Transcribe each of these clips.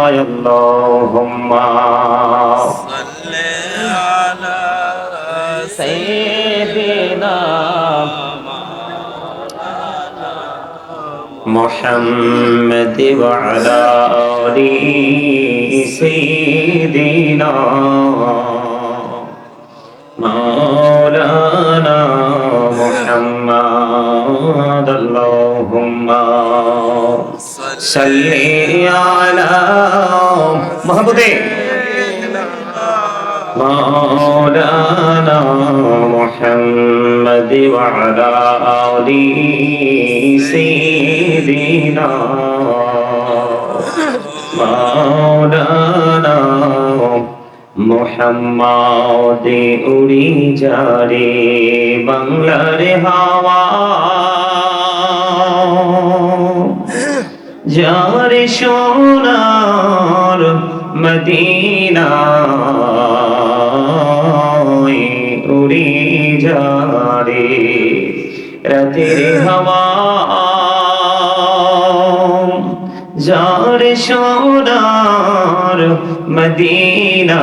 اللهم صل على سيدنا محمد وعلى آل سيدنا مولانا محمد اللهم صل على محمد مولانا محمد وعلى آل سيدنا مولانا মোহাম্মদ উড়ি যারে বাংলার হাওয়া যার সোনার মদিনা উড়ি যারে। রাতের হাওয়া যার সোনার মদিনা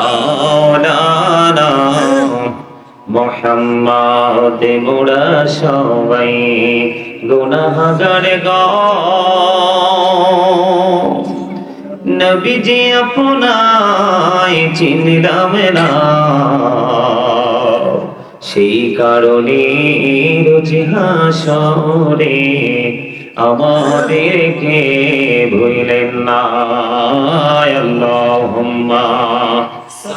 মাওলানা মোহাম্মদ মোরা সবাই গ। নবীজি আপনায় চিনলাম না। সেই কারণে রোজ হাসরে আমাদেরকে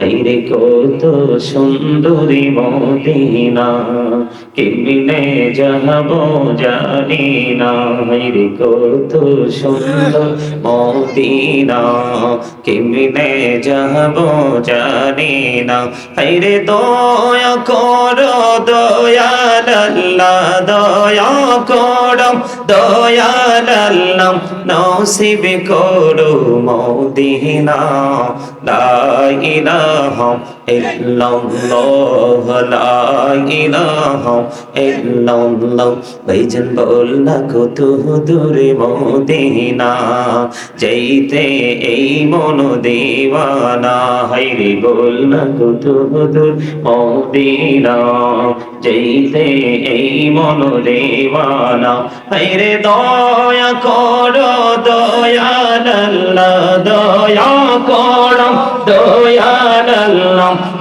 এই কত সুন্দরী মদিনা, কেমনে যাব জানি না। রে কত সুন্দর মদিনা, কেমনে যাব জানি না। রে দয়া কর, দয়াল আল্লাহ, দয়া কর, দয়াল আল্লাহ, নসিব করো মদিনা। লা ইলাহা ভাইজান বল না কত দূরে মদিনা, যাইতে এই মন দেওয়ানা। হাইরে বল না কত দূর মদিনা, যাইতে এই মন দেওয়ানা। হাইরে দয়া করো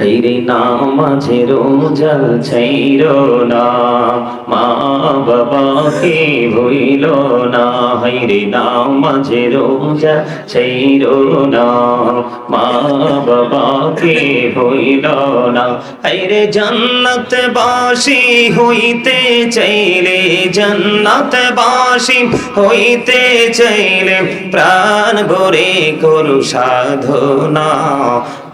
রে নামাজে রোজা ছাইর না। মা বাবাকে ভইল না। হাইরে নামাজে রোজা ছাইর না। মা বাবাকে ভইল না। হাইরে জান্নাত বাসি হইতে চাইলে জান্নাত বাসি হইতে চাইলে প্রাণ ভরে করু সাধনা।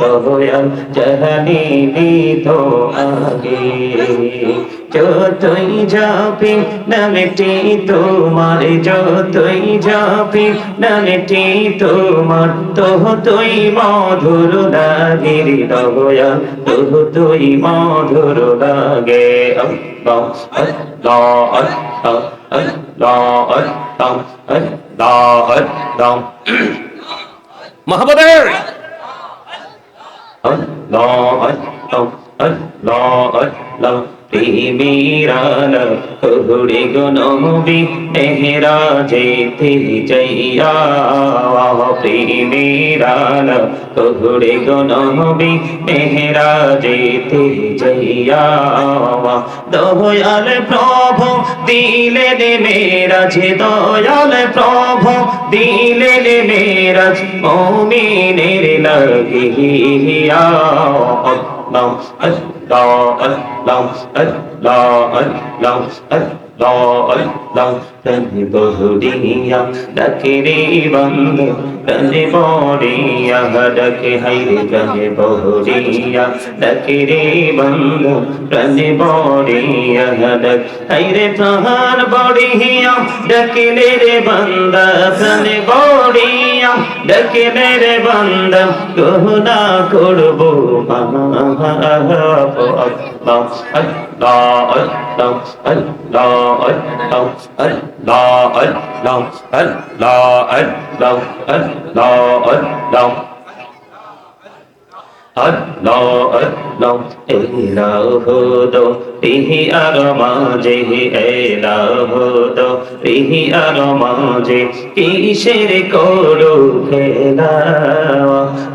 দয়াল জহনীনি তো আগে। যতই যাবি নামটি তোমার, যতই যাবি নামটি তোমার তো তুই মধুর লাগে দয়া তো তুই মধুর লাগে। আল্লাহ الله الله الله মেরানা হুড়ে গো নবী, মেহরাজে তে যাইয়া প্রেমেরানা হুড়ে গো নবী, মেহরাজে তে যাইয়া দয়াল প্রভু দিলেন মেরাজ, দয়াল প্রভু দিলেন মেরাজ, মমিনের লাগিয়া। আল্লাহ বহরিয়া ডাকে রে বন্ধ কালে বরিয়া ডাকে হাইরে কালে বহরিয়া ডাকে রে বন্ধ কালে বরিয়া ডাক হাইরে তাহার বড়িয়া ডাকে রে বন্ধ কালে বড়িয়া ডাকে মেরে বন্দা। গহনা করব আল্লাহ আল্লাহ আল্লাহ আল্লাহ আল্লাহ আল্লাহ এলাহ দো পিহি আর মাঝে এলাহ দো পিহি আর মাঝে কিসের করো খেলা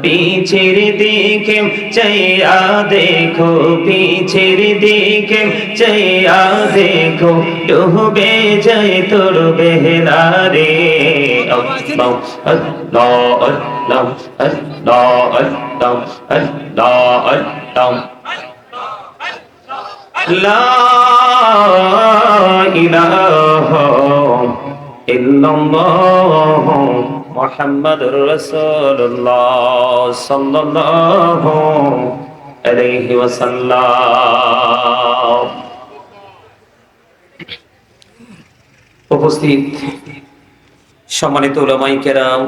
পিছের দিকে চাইয়া দেখো, পিছের দিকে চাইয়া দেখো, ডুবে যায় তোর বেহলা রে আল্লাহ আল্লাহ আল্লাহ আল্লাহ আল্লাহ আল্লাহ আল্লাহ لا إله إلا الله محمد رسول الله صلى الله عليه وسلم উপস্থিত সম্মানিত ওলামাই কেরাম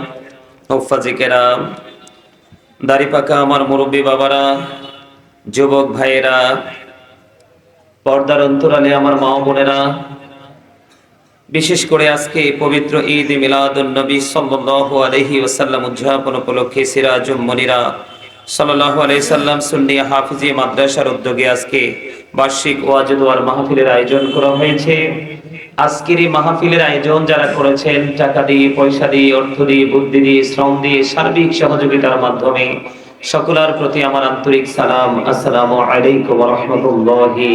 হোফাজি কেরাম, দাড়ি পাকা আমার মুরব্বী বাবারা, যুবক ভাইয়েরা, পর্দার অন্তরালে আমার মা বোনেরা, বিশেষ করে আজকে পবিত্র ঈদ মিলাদ নবী সাল্লাল্লাহু আলাইহি ওয়াসাল্লাম উদযাপন উপলক্ষে সিরাজুম মনিরা সাল্লাল্লাহু আলাইহি সাল্লাম সুন্নি হাফিজি মাদ্রাসার উদ্যোগে আজকে বার্ষিক ওয়াজুদুয়ার মাহফিলের আয়োজন করা হয়েছে। আজকের এই মাহফিলের আয়োজন যারা করেছেন, টাকা দিয়ে, পয়সা দিয়ে, অর্থ দিয়ে, বুদ্ধি দিয়ে, শ্রম দিয়ে, সার্বিক সহযোগিতার মাধ্যমে সকলার প্রতি আমার আন্তরিক সালাম। আসসালামু আলাইকুম রাহমাতুল্লাহি